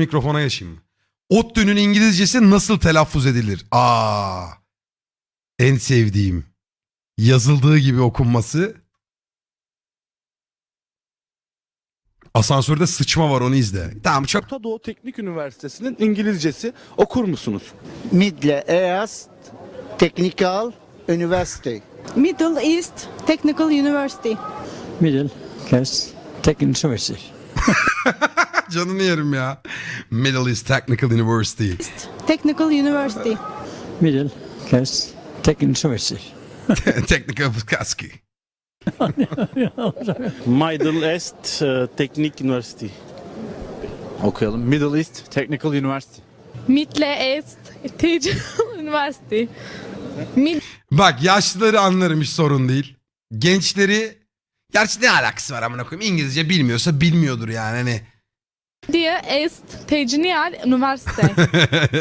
mikrofona geçeyim mi? ODTÜ'nün İngilizcesi nasıl telaffuz edilir? Aa. En sevdiğim. Yazıldığı gibi okunması. Asansörde sıçma var onu izle. Tamam çok Orta Doğu Teknik Üniversitesi'nin İngilizcesi okur musunuz? Midle East Technical University. Middle East Technical University. Middle Class Technical University. canını yerim ya. Middle East Technical University. Technical University. Middle Class Technical University. Technical Kaski. Middle East e, Teknik Üniversity. Okuyalım. Middle East Technical University. Middle East Teaching University. Mid Bak yaşlıları anlarım hiç sorun değil. Gençleri Gerçi ne alakası var amına koyayım? İngilizce bilmiyorsa bilmiyordur yani hani. Media East Technical University.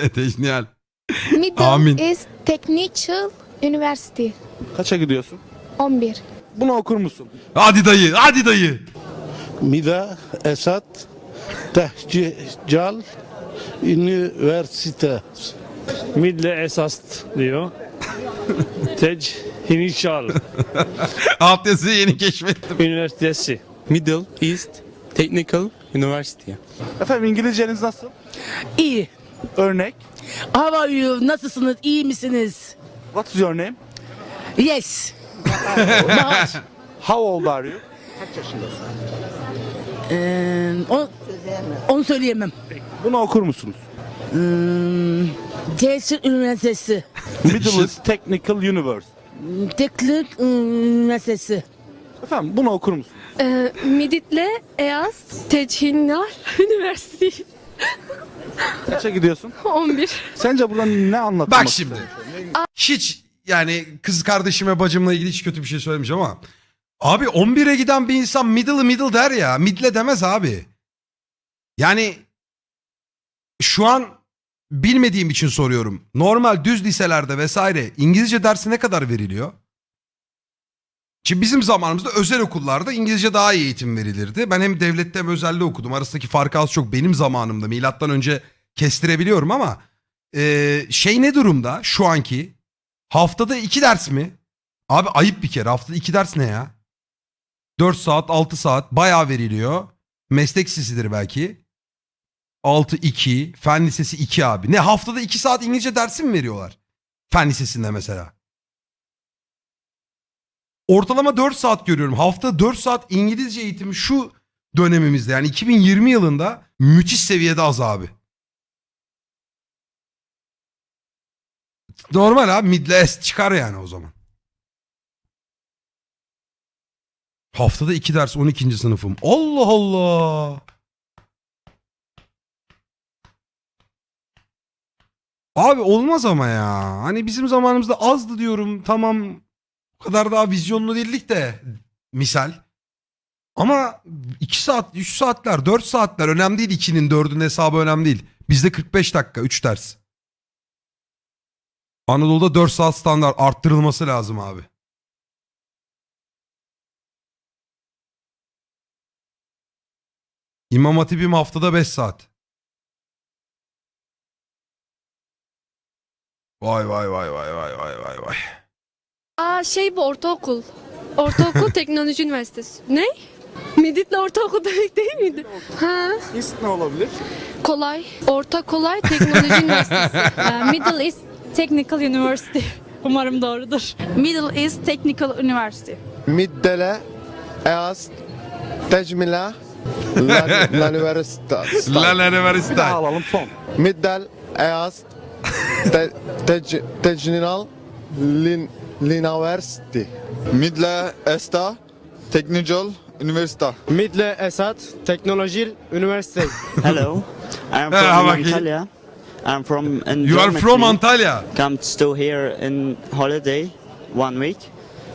Teşniyal. Middle Amin. East Technical University. Kaça gidiyorsun? 11. Bunu okur musun? Hadi dayı, hadi dayı. Mida Esat Tehcical Üniversite. Midle esas diyor. Tej Hinişal Alt yazıyı yeni keşfettim. Üniversitesi. Middle East Technical University. Efendim İngilizceniz nasıl? İyi. Örnek. How are you? Nasılsınız? İyi misiniz? What is your name? Yes. How old are you? Ee, onu, onu söyleyemem. Bunu okur musunuz? Hmm, Tehsil Üniversitesi. Middle East Technical University. Teknik Üniversitesi. Efendim bunu okur musunuz? Ee, Middle East Technical University. Kaça gidiyorsun? 11. Sence burada ne anlatmak Bak şimdi. Hiç yani kız kardeşime bacımla ilgili hiç kötü bir şey söylemeyeceğim ama. Abi 11'e giden bir insan middle middle der ya. Midle demez abi. Yani şu an bilmediğim için soruyorum. Normal düz liselerde vesaire İngilizce dersi ne kadar veriliyor? Şimdi bizim zamanımızda özel okullarda İngilizce daha iyi eğitim verilirdi. Ben hem devlette hem özelde okudum. Arasındaki fark az çok benim zamanımda milattan önce kestirebiliyorum ama ee, şey ne durumda şu anki? Haftada iki ders mi? Abi ayıp bir kere. Haftada iki ders ne ya? 4 saat 6 saat bayağı veriliyor. Meslek lisesidir belki. 6 2 fen lisesi 2 abi. Ne haftada 2 saat İngilizce dersi mi veriyorlar? Fen lisesinde mesela. Ortalama 4 saat görüyorum. Haftada 4 saat İngilizce eğitimi şu dönemimizde yani 2020 yılında müthiş seviyede az abi. Normal abi Midwest çıkar yani o zaman. Haftada iki ders 12. sınıfım. Allah Allah. Abi olmaz ama ya. Hani bizim zamanımızda azdı diyorum. Tamam. Kadar daha vizyonlu değildik de. Misal. Ama 2 saat, 3 saatler, 4 saatler önemli değil. 2'nin 4'ün hesabı önemli değil. Bizde 45 dakika 3 ders. Anadolu'da 4 saat standart arttırılması lazım abi. İmam Hatip'im haftada 5 saat. Vay vay vay vay vay vay vay vay. Aa şey bu ortaokul. Ortaokul Teknoloji Üniversitesi. Ne? Middle ortaokul demek değil miydi? Ha, East ne olabilir? kolay. Orta kolay Teknoloji Üniversitesi. Ee, Middle East Technical University. Umarım doğrudur. Middle East Technical University. Middle East Tecmila la Bir daha Üniversite. alalım son. Middle East Te- Tec- Technical Lin University. Middle East Technical University. Middle Esat Technology University. Hello. I'm eh, from bakayım. Antalya. I'm from in You are Germany. from Antalya. Come to here in holiday one week.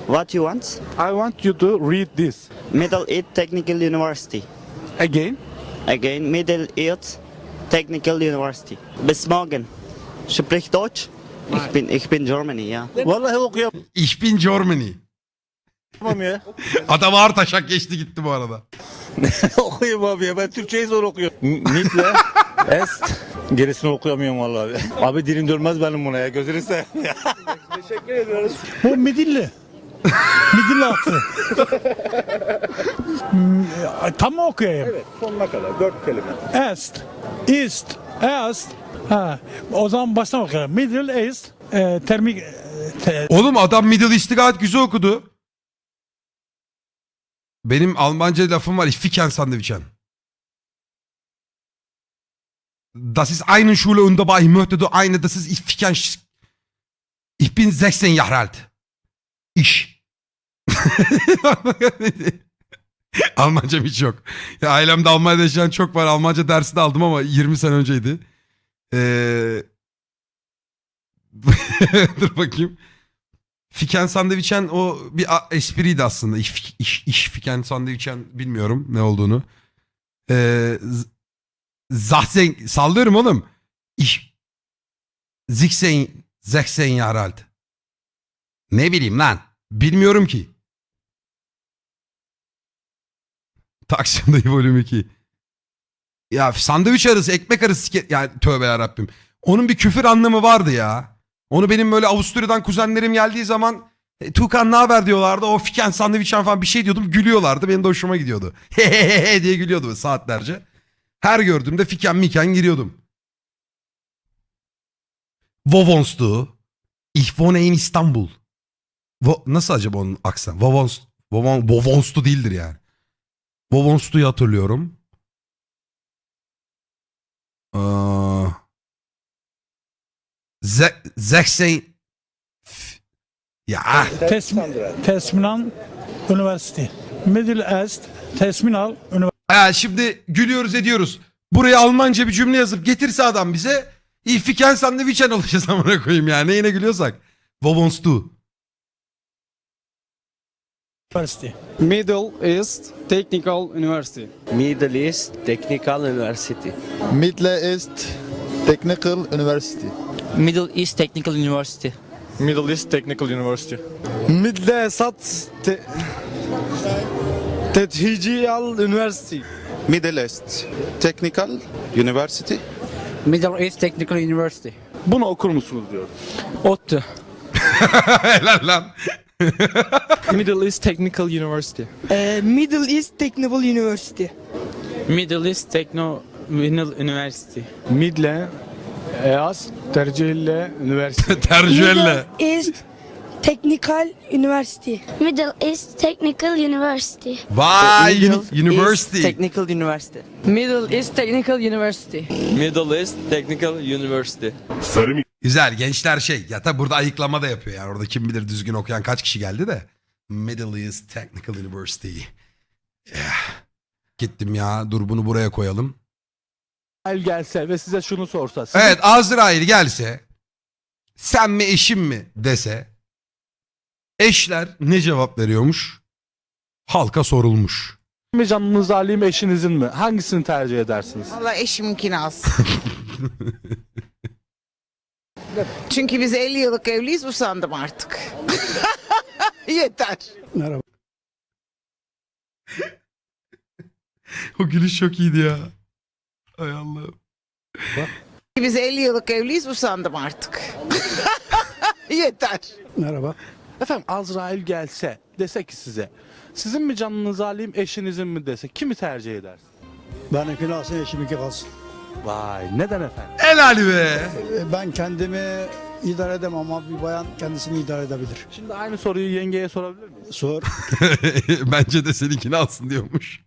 What you want? I want you to read this. Middle East Technical University. Again. Again, Middle East Technical University. Bis morgen. Sprich Deutsch? Ich bin, ich bin Germany, ja. Vallahi okuyamam Ich bin Germany. ya. Adam ağır taşak geçti gitti bu arada. okuyayım abi ya ben Türkçeyi zor okuyorum. Midle est gerisini okuyamıyorum vallahi. Abi dilim dönmez benim buna ya gözünü seveyim ya. Teşekkür ediyoruz. Bu midilli. midilli altı. Tam mı okuyayım? Evet sonuna kadar dört kelime. Est, East. Ha, o zaman baştan okuyalım. Middle East, e, termik... e, te- Oğlum adam Middle East'i gayet güzel okudu. Benim Almanca lafım var. Ich ficken sandwichen. Das ist eine Schule und dabei ich möchte du eine, das ist ich ficken... sch- Ich bin 16 Jahre alt. Ich. Almancam hiç yok. Ya ailemde Almanya'da yaşayan çok var. Almanca dersi de aldım ama 20 sene önceydi. Ee... Dur bakayım. Fiken sandviçen o bir espriydi aslında. İş, iş, iş fiken sandviçen bilmiyorum ne olduğunu. Ee, z- Zahsen sallıyorum oğlum. İş Ziksen Zeksen Jahre alt. Ne bileyim lan. Bilmiyorum ki. Taksim dayı bölüm 2. Ya sandviç arası, ekmek arası yani tövbe yarabbim. Onun bir küfür anlamı vardı ya. Onu benim böyle Avusturya'dan kuzenlerim geldiği zaman e, Tukan ne haber diyorlardı. O fiken sandviçen falan bir şey diyordum. Gülüyorlardı. Benim de hoşuma gidiyordu. Hehehe diye gülüyordu saatlerce. Her gördüğümde fiken miken giriyordum. Vovonstu. İn İstanbul. Vo nasıl acaba onun aksan? Vovons Vovon Vovonstu değildir yani. Vovonstu'yu hatırlıyorum. Aa, Ze Zeksen F- ya Tesm- Tesminan Üniversite. Middle East, Tesminal Üniversite. Ha, şimdi gülüyoruz ediyoruz. Buraya Almanca bir cümle yazıp getirse adam bize İfiken sandviçen olacağız amına koyayım yani. Neyine gülüyorsak. Vovonstu. Middle East Technical University. Middle East Technical University. Middle East Technical University. Middle East Technical University. Middle East Technical University. Midle Esat te, Tethicial University. Middle East Technical University. Middle East Technical University. Bunu okur musunuz diyoruz. ODTÜ. Helal lan. Middle East Technical University. Middle East Technical University. Middle East Techno University. Midle Eas Tercihille Üniversite. Tercüelle. East Technical University. Middle East Technical University. Vay uni- University. Technical University. Middle East Technical University. Middle East Technical University. Güzel gençler şey. Ya tabi burada ayıklama da yapıyor yani. Orada kim bilir düzgün okuyan kaç kişi geldi de. Middle East Technical University. Yeah. Gittim ya. Dur bunu buraya koyalım. El gelse ve size şunu sorsa. Sizin Evet Azrail gelse sen mi eşim mi dese eşler ne cevap veriyormuş? Halka sorulmuş. mi canınızı alayım eşinizin mi? Hangisini tercih edersiniz? Valla eşimkini alsın. Çünkü biz 50 yıllık evliyiz usandım artık. Yeter. O gülüş çok iyiydi ya. Ay Allah'ım. Biz 50 yıllık evliyiz usandım artık. Yeter. Merhaba. Efendim Azrail gelse dese ki size sizin mi canınızı alayım eşinizin mi dese kimi tercih edersiniz? Benimkini alsın, eşiminki kalsın. Vay neden efendim? Helal be. Ben kendimi idare edemem ama bir bayan kendisini idare edebilir. Şimdi aynı soruyu yengeye sorabilir miyiz? Sor. Bence de seninkini alsın diyormuş.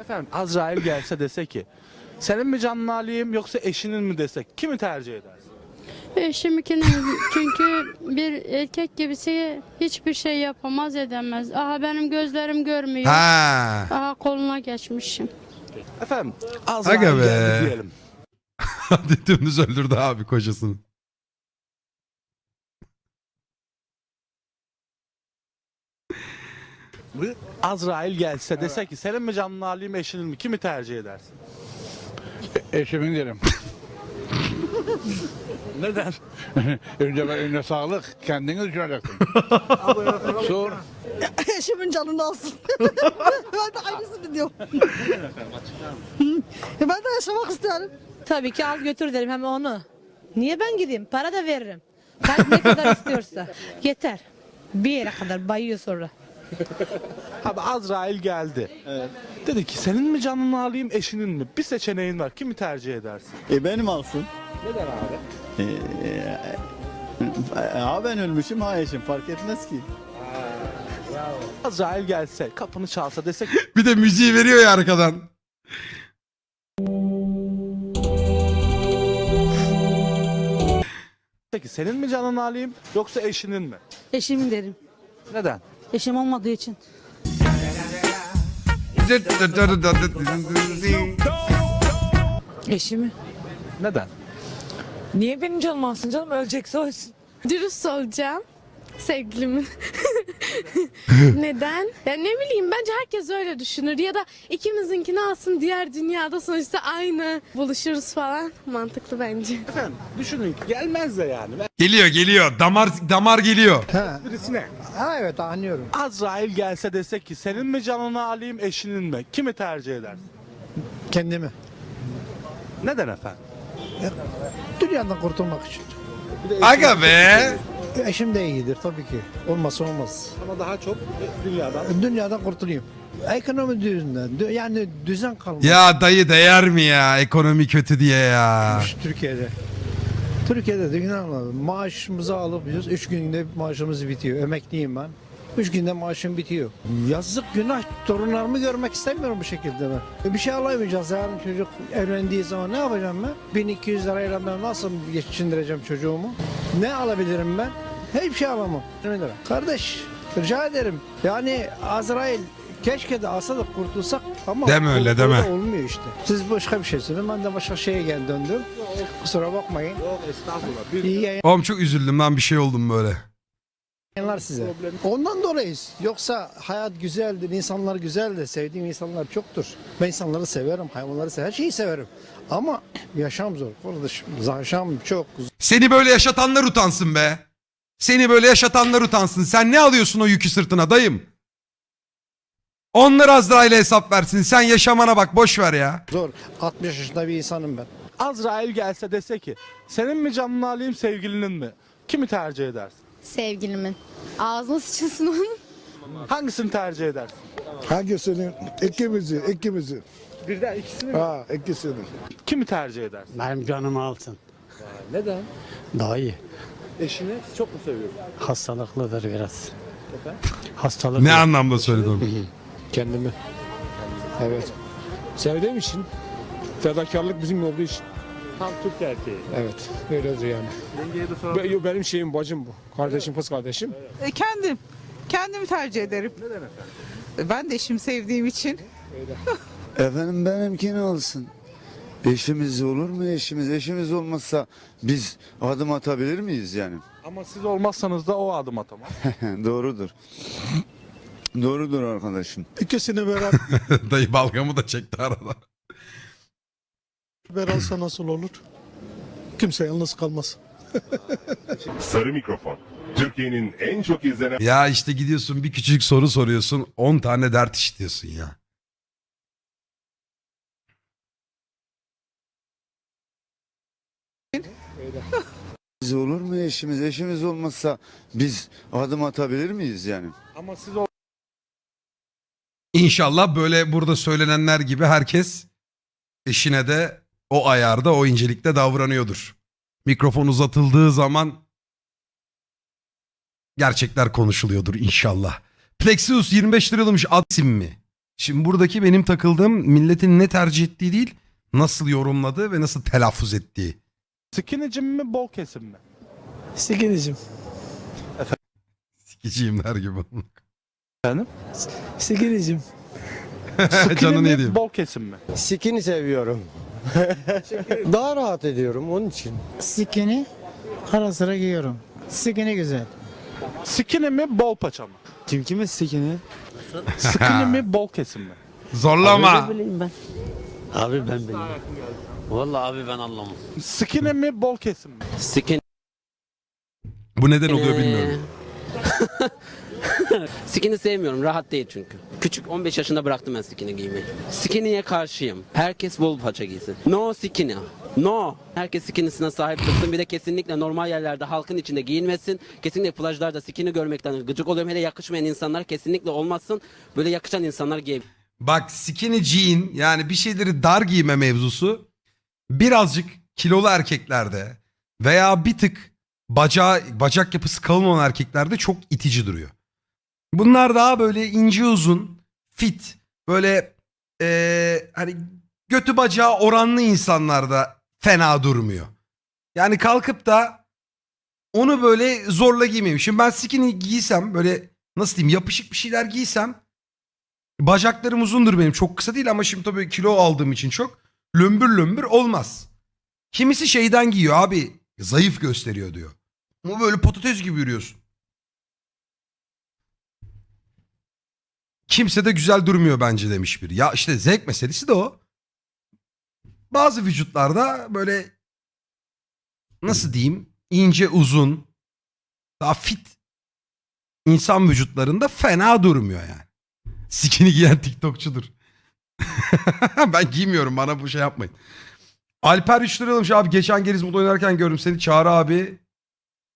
Efendim Azrail gelse dese ki senin mi canını alayım yoksa eşinin mi desek kimi tercih edersin? Eşimkini çünkü bir erkek gibisi hiçbir şey yapamaz edemez. Aha benim gözlerim görmüyor. Ha. Aha koluna geçmişim. Efendim Aga Azrail be. geldi diyelim. Hadi dümdüz öldürdü abi kocasını. Azrail gelse dese ki senin mi canını alayım eşinin mi kimi tercih edersin? Eşimin derim. Neden? önce önce sağlık. Kendini düşüneceksin. Sor. Eşimin canını alsın. ben de aynısını diyorum. ben de yaşamak istiyorum. Tabii ki al götür derim hem onu. Niye ben gideyim? Para da veririm. Kalp ne kadar istiyorsa. Yeter. Bir yere kadar bayıyor sonra. Abi Azrail geldi. Dedi ki senin mi canını alayım eşinin mi? Bir seçeneğin var. Kimi tercih edersin? E benim alsın. Neden abi? E, ha ben ölmüşüm ha eşim fark etmez ki. Azrail gelse, kapını çalsa desek Bir de müziği veriyor ya arkadan. ki senin mi canını alayım yoksa eşinin mi? Eşim derim. Neden? Eşim olmadığı için. Eşimi. Neden? Niye benim canım alsın canım ölecekse ölsün. Dürüst olacağım. Sevgilimin. Neden? Ya ne bileyim bence herkes öyle düşünür ya da ikimizinkini alsın diğer dünyada sonuçta aynı buluşuruz falan. Mantıklı bence. Efendim düşünün ki gelmez de yani. Geliyor geliyor. Damar damar geliyor. Birisine. Ha evet anlıyorum. Azrail gelse desek ki senin mi canını alayım eşinin mi? Kimi tercih edersin? Kendimi. Neden efendim? Dünyadan kurtulmak için. Aga be. Eşim de iyidir tabii ki. Olmasa olmaz. Ama daha çok dünyadan. Dünyadan kurtulayım. Ekonomi düzenden. dü- Yani düzen kalmış Ya dayı değer mi ya ekonomi kötü diye ya. Türkiye'de. Türkiye'de de inanılmaz. Maaşımızı alıp biz üç günde maaşımız bitiyor. Emekliyim ben. Üç günde maaşım bitiyor. Yazık günah torunlarımı görmek istemiyorum bu şekilde ben. Bir şey alamayacağız yarın çocuk evlendiği zaman ne yapacağım ben? 1200 lirayla ben nasıl geçindireceğim çocuğumu? Ne alabilirim ben? Hiçbir şey alamam. 20 lira. Kardeş rica ederim. Yani Azrail keşke de alsa da kurtulsak ama Deme öyle, deme. olmuyor işte. Siz başka bir şey söyleyin ben de başka şeye gel döndüm. Kusura bakmayın. Yok estağfurullah. İyi Oğlum çok üzüldüm lan bir şey oldum böyle. Yayınlar size. Ondan dolayıyız. Yoksa hayat güzeldir, insanlar güzeldir. Sevdiğim insanlar çoktur. Ben insanları severim, hayvanları severim, her şeyi severim. Ama yaşam zor kardeşim. Yaşam çok Seni böyle yaşatanlar utansın be. Seni böyle yaşatanlar utansın. Sen ne alıyorsun o yükü sırtına dayım? Onlar Azrail'e hesap versin. Sen yaşamana bak boş ver ya. zor. 60 yaşında bir insanım ben. Azrail gelse dese ki senin mi canını alayım sevgilinin mi? Kimi tercih edersin? Sevgilimin. Ağzına sıçılsın onun. Hangisini tercih edersin? Hangisini? İkimizi, ikimizi. Birden ikisini mi? Ha, ikisini. Kimi tercih edersin? Benim canımı alsın. Neden? Daha iyi. Eşini çok mu seviyorsun? Hastalıklıdır biraz. Hastalık. Ne anlamda söyledim? Kendimi. Evet. Sevdiğim için. Fedakarlık bizim olduğu için. Tam Türk erkeği. Evet. Öyledir yani. Yengeye de soralım. Be- yo, benim şeyim bacım bu. Kardeşim kız kardeşim. Kendim. Kendimi tercih ederim. Neden efendim? Ben de eşimi sevdiğim için. Efendim benimkini alsın. Eşimiz olur mu eşimiz? Eşimiz olmazsa biz adım atabilir miyiz yani? Ama siz olmazsanız da o adım atamaz. Doğrudur. Doğrudur arkadaşım. İkisini beraber, Dayı balgamı da çekti arada. Beraber alsa nasıl olur? Kimse yalnız kalmaz. Sarı Mikrofon. Türkiye'nin en çok izlenen Ya işte gidiyorsun bir küçük soru soruyorsun. 10 tane dert işitiyorsun ya. Biz olur mu eşimiz? Eşimiz olmazsa biz adım atabilir miyiz yani? Ama siz İnşallah böyle burada söylenenler gibi herkes eşine de o ayarda o incelikte davranıyordur. Mikrofon uzatıldığı zaman gerçekler konuşuluyordur inşallah. Plexius 25 lira yollamış ad isim mi? Şimdi buradaki benim takıldığım milletin ne tercih ettiği değil nasıl yorumladığı ve nasıl telaffuz ettiği. Skinny'cim mi bol kesim mi? Sikinicim. Sikiciyim der gibi. Efendim? Sikinicim. Skinny Canını mi yediğim. bol kesim mi? Sikini seviyorum. Daha rahat ediyorum onun için. Sikini ara sıra giyiyorum. Sikini güzel. Skinny mi bol paça mı? Kim kimin sikini? Skinny mi bol kesim mi? Zorlama. bileyim ben. Abi ben bileyim. Vallahi abi ben anlamam. Skinny mi bol kesim mi? Skin Bu neden oluyor bilmiyorum. Skin'i sevmiyorum. Rahat değil çünkü. Küçük 15 yaşında bıraktım ben skin'i giymeyi. Skinny'ye karşıyım. Herkes bol paça giysin. No skinny. No. Herkes skinny'sine sahip çıksın. Bir de kesinlikle normal yerlerde halkın içinde giyinmesin. Kesinlikle plajlarda skinny görmekten gıcık oluyorum. Hele yakışmayan insanlar kesinlikle olmasın. Böyle yakışan insanlar giyebilir. Bak skinny jean yani bir şeyleri dar giyme mevzusu birazcık kilolu erkeklerde veya bir tık bacağı, bacak yapısı kalın olan erkeklerde çok itici duruyor. Bunlar daha böyle ince uzun, fit, böyle eee, hani götü bacağı oranlı insanlarda fena durmuyor. Yani kalkıp da onu böyle zorla giymeyeyim. Şimdi ben skinny giysem böyle nasıl diyeyim yapışık bir şeyler giysem Bacaklarım uzundur benim. Çok kısa değil ama şimdi tabii kilo aldığım için çok. Lömbür lömbür olmaz. Kimisi şeyden giyiyor abi. Zayıf gösteriyor diyor. Ama böyle patates gibi yürüyorsun. Kimse de güzel durmuyor bence demiş biri. Ya işte zevk meselesi de o. Bazı vücutlarda böyle nasıl diyeyim ince uzun daha fit insan vücutlarında fena durmuyor yani. Skinny giyen TikTokçudur. ben giymiyorum bana bu şey yapmayın. Alper 3 lira abi geçen Gerizmut oynarken gördüm seni Çağrı abi.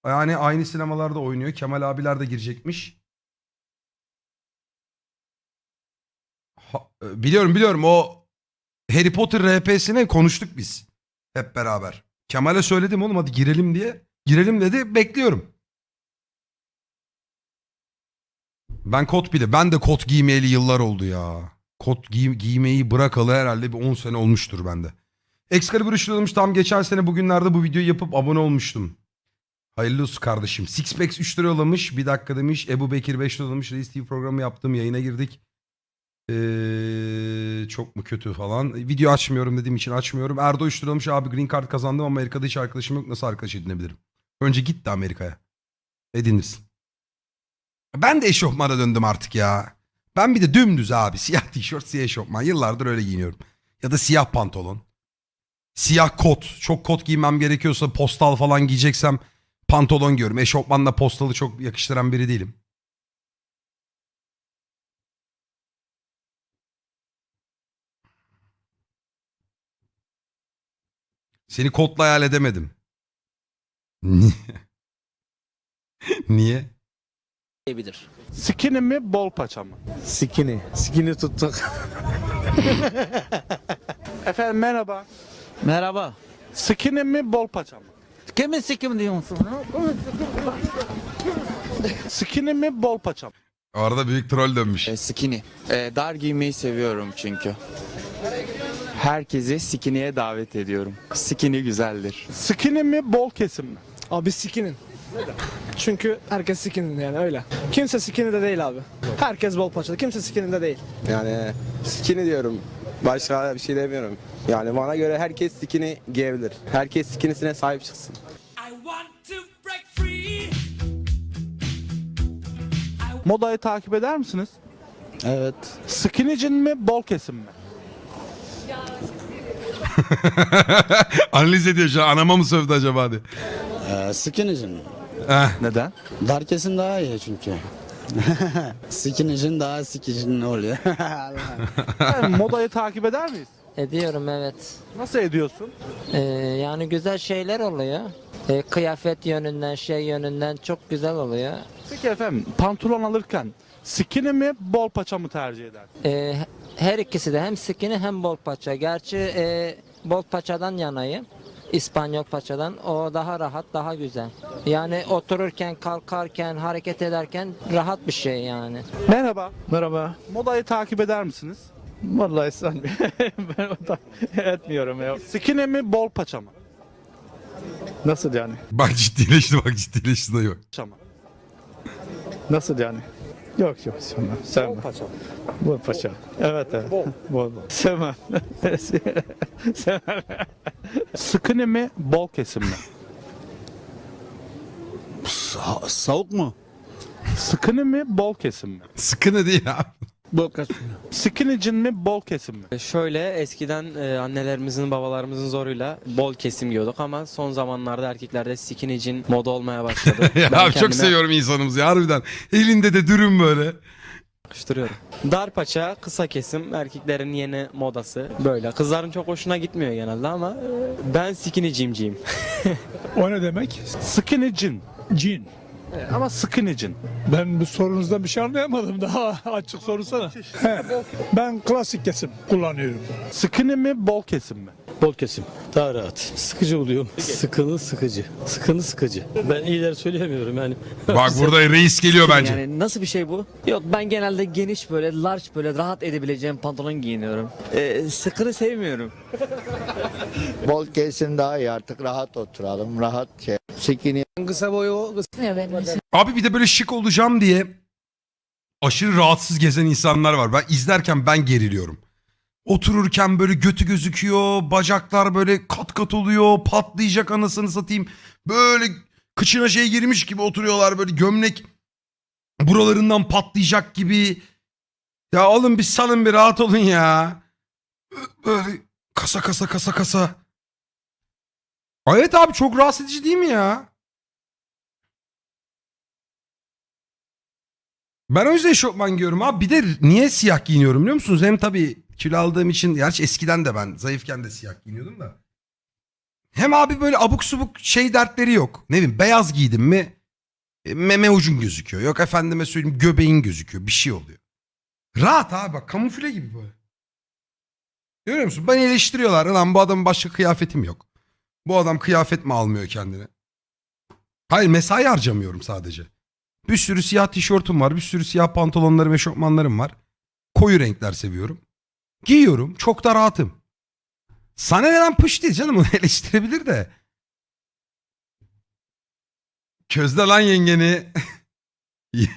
Yani aynı sinemalarda oynuyor. Kemal abiler de girecekmiş. Biliyorum biliyorum o Harry Potter RP'sine konuştuk biz. Hep beraber. Kemal'e söyledim oğlum hadi girelim diye. Girelim dedi bekliyorum. Ben kot bile. Ben de kot giymeyeli yıllar oldu ya. Kot giy- giymeyi bırakalı herhalde bir 10 sene olmuştur bende. Excalibur üçlü tam geçen sene bugünlerde bu videoyu yapıp abone olmuştum. Hayırlı olsun kardeşim. Sixpacks 3 lira yollamış. Bir dakika demiş. Ebu Bekir 5 lira yollamış. Reis TV programı yaptım. Yayına girdik. Ee, çok mu kötü falan. Video açmıyorum dediğim için açmıyorum. Erdo 3 lira yollamış. Abi green card kazandım ama Amerika'da hiç arkadaşım yok. Nasıl arkadaş edinebilirim? Önce git de Amerika'ya. Edinirsin. Ben de eşofmana döndüm artık ya. Ben bir de dümdüz abi. Siyah tişört, siyah eşofman. Yıllardır öyle giyiniyorum. Ya da siyah pantolon. Siyah kot. Çok kot giymem gerekiyorsa postal falan giyeceksem pantolon giyiyorum. Eşofmanla postalı çok yakıştıran biri değilim. Seni kotla hayal edemedim. Niye? Niye? giyebilir. Skinny mi bol paça mı? Skinny. Skinny tuttuk. Efendim merhaba. Merhaba. Skinny mi bol paça mı? Kimin sikim diyorsun? Skinny mi bol paça mı? Arada büyük troll dönmüş. Skinny. dar giymeyi seviyorum çünkü. Herkesi skinny'ye davet ediyorum. Skinny güzeldir. Skinny mi bol kesim mi? Abi skinin. Çünkü herkes skinin yani öyle. Kimse skini de değil abi. Herkes bol paçalı. Kimse skinin de değil. Yani skinny diyorum. Başka bir şey demiyorum. Yani bana göre herkes skinny giyebilir. Herkes skinny'sine sahip çıksın. Modayı takip eder misiniz? Evet. Skinny jean mi bol kesim mi? Analiz ediyor şu an. Anama mı sövdü acaba diye. Ee, skinny Heh. Neden? Dar kesim daha iyi çünkü. skinny daha skinny oluyor. Yani modayı takip eder miyiz? Ediyorum evet. Nasıl ediyorsun? Ee, yani güzel şeyler oluyor. Ee, kıyafet yönünden, şey yönünden çok güzel oluyor. Peki efendim pantolon alırken skinny mi bol paça mı tercih eder? Ee, her ikisi de hem skinny hem bol paça. Gerçi e, bol paçadan yanayım. İspanyol paçadan. O daha rahat, daha güzel. Yani otururken, kalkarken, hareket ederken rahat bir şey yani. Merhaba. Merhaba. Modayı takip eder misiniz? Vallahi sanmıyorum. ben o da etmiyorum ya. Skinny mi bol paça mı? Nasıl yani? Bak ciddileşti bak ciddileşti da yok. Paça mı? Nasıl yani? Yok yok sevmem. Sevmem. paça mı? Bol paça. Evet evet. Bol. Bol bol. Sevmem. Sevmem. Skinny mi bol kesim mi? Soğuk mu? Skinny mi bol kesim mi? Sıkıntı değil abi. Bol kesim. Skinny jean mi bol kesim mi? Şöyle eskiden e, annelerimizin babalarımızın zoruyla bol kesim giyiyorduk ama son zamanlarda erkeklerde skinny jean moda olmaya başladı. ya abi çok kendime seviyorum insanımızı ya, harbiden. Elinde de dürüm böyle. yakıştırıyorum. Dar paça, kısa kesim erkeklerin yeni modası. Böyle. Kızların çok hoşuna gitmiyor genelde ama e, ben skinny jeanciyim. O ne demek? Skinny jean. Cin. Ama skinny jean. Ben bu sorunuzda bir şey anlayamadım. Daha açık sorusana. He, ben klasik kesim kullanıyorum. Skinny mi bol kesim mi? Bol kesim. Daha rahat. Sıkıcı oluyor. Sıkılı sıkıcı. Sıkılı sıkıcı. Ben iyiler söyleyemiyorum yani. Bak burada reis geliyor bence. Yani nasıl bir şey bu? Yok ben genelde geniş böyle large böyle rahat edebileceğim pantolon giyiniyorum. Ee, sıkını sevmiyorum. Bol kesim daha iyi artık rahat oturalım rahat şey. Sikini Kısa boyu o. Abi bir de böyle şık olacağım diye aşırı rahatsız gezen insanlar var. Ben izlerken ben geriliyorum. Otururken böyle götü gözüküyor, bacaklar böyle kat kat oluyor, patlayacak anasını satayım. Böyle kıçına şey girmiş gibi oturuyorlar böyle gömlek buralarından patlayacak gibi. Ya oğlum bir salın bir rahat olun ya. Böyle kasa kasa kasa kasa. Evet abi çok rahatsız edici değil mi ya? Ben o yüzden eşofman giyiyorum abi. Bir de niye siyah giyiniyorum biliyor musunuz? Hem tabii kilo aldığım için, gerçi eskiden de ben zayıfken de siyah giyiniyordum da. Hem abi böyle abuk subuk şey dertleri yok. Ne bileyim beyaz giydim mi e, meme ucun gözüküyor. Yok efendime söyleyeyim göbeğin gözüküyor. Bir şey oluyor. Rahat abi bak kamufle gibi böyle. Görüyor musun? Beni eleştiriyorlar. Lan bu adamın başka kıyafetim yok. Bu adam kıyafet mi almıyor kendine? Hayır mesai harcamıyorum sadece. Bir sürü siyah tişörtüm var. Bir sürü siyah pantolonlarım, eşofmanlarım var. Koyu renkler seviyorum. Giyiyorum. Çok da rahatım. Sana neden pış değil canım onu eleştirebilir de. Közde lan yengeni.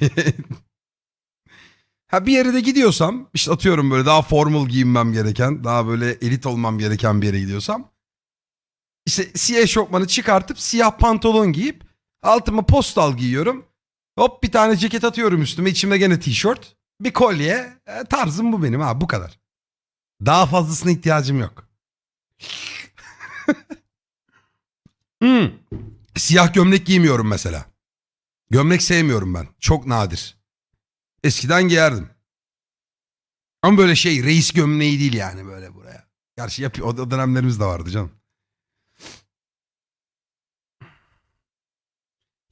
ha bir yere de gidiyorsam işte atıyorum böyle daha formal giyinmem gereken daha böyle elit olmam gereken bir yere gidiyorsam işte siyah eşofmanı çıkartıp siyah pantolon giyip altıma postal giyiyorum. Hop bir tane ceket atıyorum üstüme. içimde gene tişört. Bir kolye. E, tarzım bu benim ha bu kadar. Daha fazlasına ihtiyacım yok. Hmm. Siyah gömlek giymiyorum mesela. Gömlek sevmiyorum ben. Çok nadir. Eskiden giyerdim. Ama böyle şey reis gömleği değil yani böyle buraya. Gerçi yapıyor. O dönemlerimiz de vardı canım.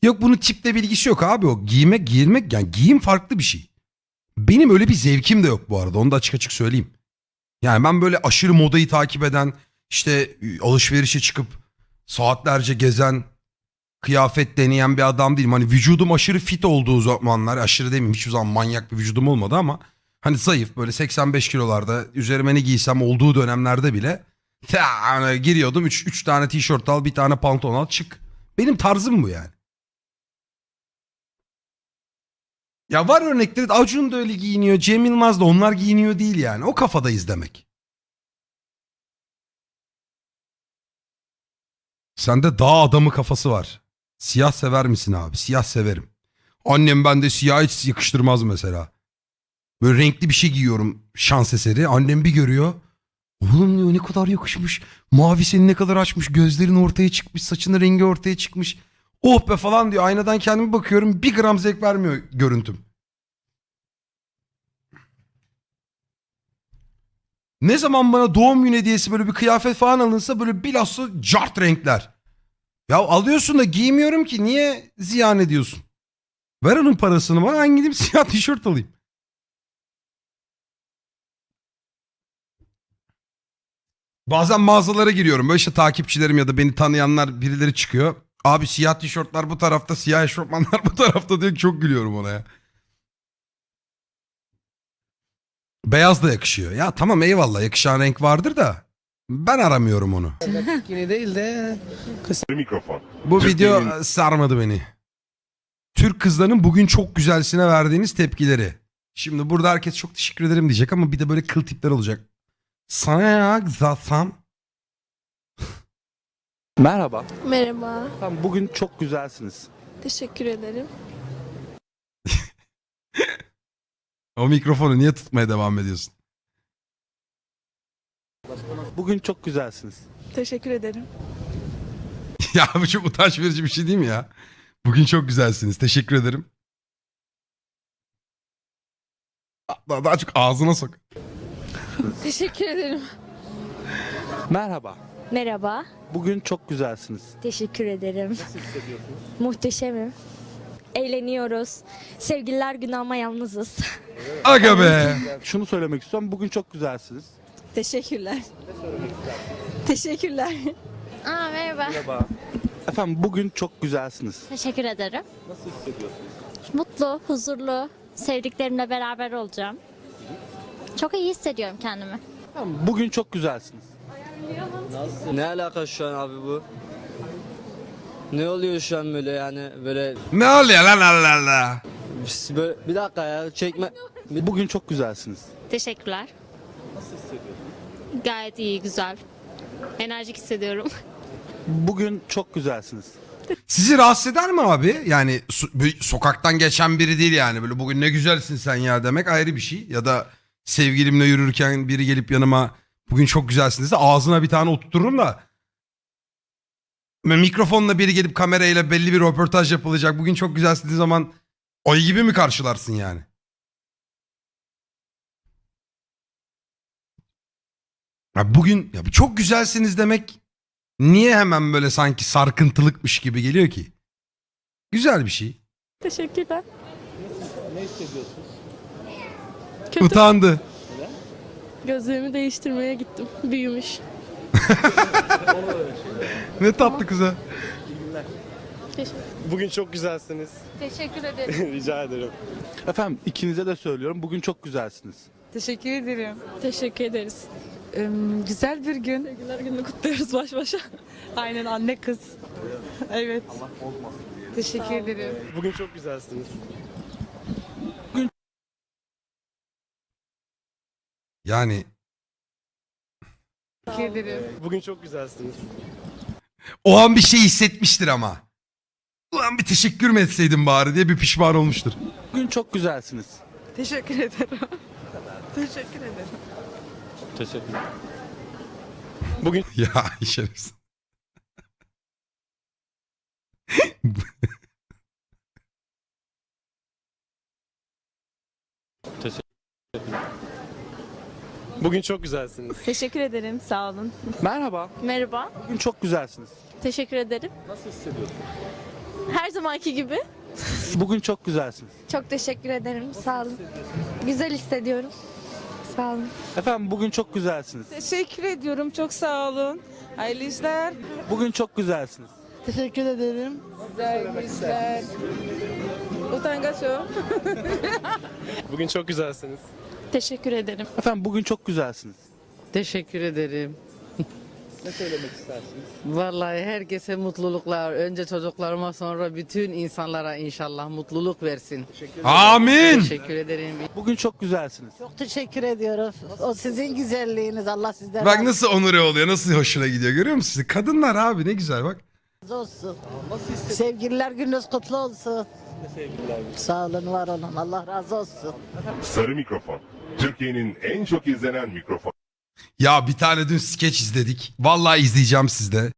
Yok bunun tiple bilgisi yok abi o. Giymek giyilmek yani giyim farklı bir şey. Benim öyle bir zevkim de yok bu arada onu da açık açık söyleyeyim. Yani ben böyle aşırı modayı takip eden işte alışverişe çıkıp saatlerce gezen kıyafet deneyen bir adam değilim. Hani vücudum aşırı fit olduğu zamanlar aşırı demeyeyim hiçbir zaman manyak bir vücudum olmadı ama hani zayıf böyle 85 kilolarda üzerime ne giysem olduğu dönemlerde bile yani giriyordum 3 tane tişört al bir tane pantolon al çık. Benim tarzım bu yani. Ya var örnekleri Acun da öyle giyiniyor. Cem Yılmaz da onlar giyiniyor değil yani. O kafadayız demek. Sende dağ adamı kafası var. Siyah sever misin abi? Siyah severim. Annem bende siyah hiç yakıştırmaz mesela. Böyle renkli bir şey giyiyorum şans eseri. Annem bir görüyor. Oğlum diyor ne kadar yakışmış. Mavi seni ne kadar açmış. Gözlerin ortaya çıkmış. Saçının rengi ortaya çıkmış. Oh be falan diyor. Aynadan kendime bakıyorum. Bir gram zevk vermiyor görüntüm. Ne zaman bana doğum günü hediyesi böyle bir kıyafet falan alınsa böyle bilhassa cart renkler. Ya alıyorsun da giymiyorum ki niye ziyan ediyorsun? Ver onun parasını bana ben gideyim siyah tişört alayım. Bazen mağazalara giriyorum. Böyle işte takipçilerim ya da beni tanıyanlar birileri çıkıyor. Abi siyah tişörtler bu tarafta, siyah eşofmanlar bu tarafta diyor ki çok gülüyorum ona ya. Beyaz da yakışıyor. Ya tamam eyvallah yakışan renk vardır da ben aramıyorum onu. Yine değil de Mikrofon. Bu video sarmadı beni. Türk kızlarının bugün çok güzelsine verdiğiniz tepkileri. Şimdi burada herkes çok teşekkür ederim diyecek ama bir de böyle kıl tipler olacak. Sana ya zaten. Merhaba. Merhaba. Tamam, bugün çok güzelsiniz. Teşekkür ederim. O mikrofonu niye tutmaya devam ediyorsun? Bugün çok güzelsiniz. Teşekkür ederim. ya bu çok utanç verici bir şey değil mi ya? Bugün çok güzelsiniz. Teşekkür ederim. Daha, daha çok ağzına sok. Teşekkür ederim. Merhaba. Merhaba, Bugün çok güzelsiniz. teşekkür ederim. Muhteşemim. Eğleniyoruz. Sevgililer günü ama yalnızız. Aga be. Şunu söylemek istiyorum. Bugün çok güzelsiniz. Teşekkürler. Teşekkürler. Aa merhaba. Efendim bugün çok güzelsiniz. Teşekkür ederim. Nasıl hissediyorsunuz? Mutlu, huzurlu, sevdiklerimle beraber olacağım. Çok iyi hissediyorum kendimi. Efendim, bugün çok güzelsiniz. Ne alaka şu an abi bu? Ne oluyor şu an böyle yani böyle Ne oluyor lan Allah Allah. böyle bir dakika ya çekme Bugün çok güzelsiniz. Teşekkürler. Gayet iyi, güzel. Enerjik hissediyorum. Bugün çok güzelsiniz. Sizi rahatsız eder mi abi? Yani so- sokaktan geçen biri değil yani. Böyle bugün ne güzelsin sen ya demek ayrı bir şey. Ya da sevgilimle yürürken biri gelip yanıma bugün çok güzelsin dese ağzına bir tane oturturum da. Mikrofonla biri gelip kamerayla belli bir röportaj yapılacak. Bugün çok güzelsin dediği zaman oy gibi mi karşılarsın yani? Ya bugün ya bu çok güzelsiniz demek niye hemen böyle sanki sarkıntılıkmış gibi geliyor ki? Güzel bir şey. Teşekkürler. Utandı. Gözlerimi değiştirmeye gittim. Büyümüş. Ne tatlı kıza. Bugün çok güzelsiniz. Teşekkür ederim. Rica ederim. Efendim ikinize de söylüyorum. Bugün çok güzelsiniz. Teşekkür ederim. Teşekkür ederiz. güzel bir gün. Sevgililer gününü kutluyoruz baş başa. Aynen anne kız. evet. Teşekkür ederim. Bugün çok güzelsiniz. Yani Teşekkür ederim. Bugün çok güzelsiniz. o an bir şey hissetmiştir ama. Ulan bir teşekkür mü etseydim bari diye bir pişman olmuştur. Bugün çok güzelsiniz. Teşekkür ederim. Teşekkür ederim. Teşekkürler. Bugün ya şerefsiz. Bugün çok güzelsiniz. Teşekkür ederim, sağ olun. Merhaba. Merhaba, Bugün çok güzelsiniz. teşekkür ederim. Nasıl hissediyorsunuz? Her zamanki gibi. Bugün çok güzelsiniz. Çok teşekkür ederim, sağ olun. Güzel hissediyorum. Sağ olun. Efendim bugün çok güzelsiniz. Teşekkür ediyorum. Çok sağ olun. Hayırlı işler. Bugün çok güzelsiniz. Teşekkür ederim. Güzel işler. Utangaç o. Bugün çok güzelsiniz. Teşekkür ederim. Efendim bugün çok güzelsiniz. Teşekkür ederim. Ne söylemek istersiniz? Vallahi herkese mutluluklar. Önce çocuklarıma sonra bütün insanlara inşallah mutluluk versin. Amin. Teşekkür ederim. Bugün çok güzelsiniz. Çok teşekkür ediyoruz. O sizin güzelliğiniz. Allah sizden Bak nasıl onure oluyor, nasıl hoşuna gidiyor görüyor musun? Kadınlar abi ne güzel bak. razı olsun. Sevgililer gününüz kutlu olsun. Sağ olun, var olun. Allah razı olsun. Sarı Mikrofon. Türkiye'nin en çok izlenen mikrofon. Ya bir tane dün skeç izledik. Vallahi izleyeceğim sizde.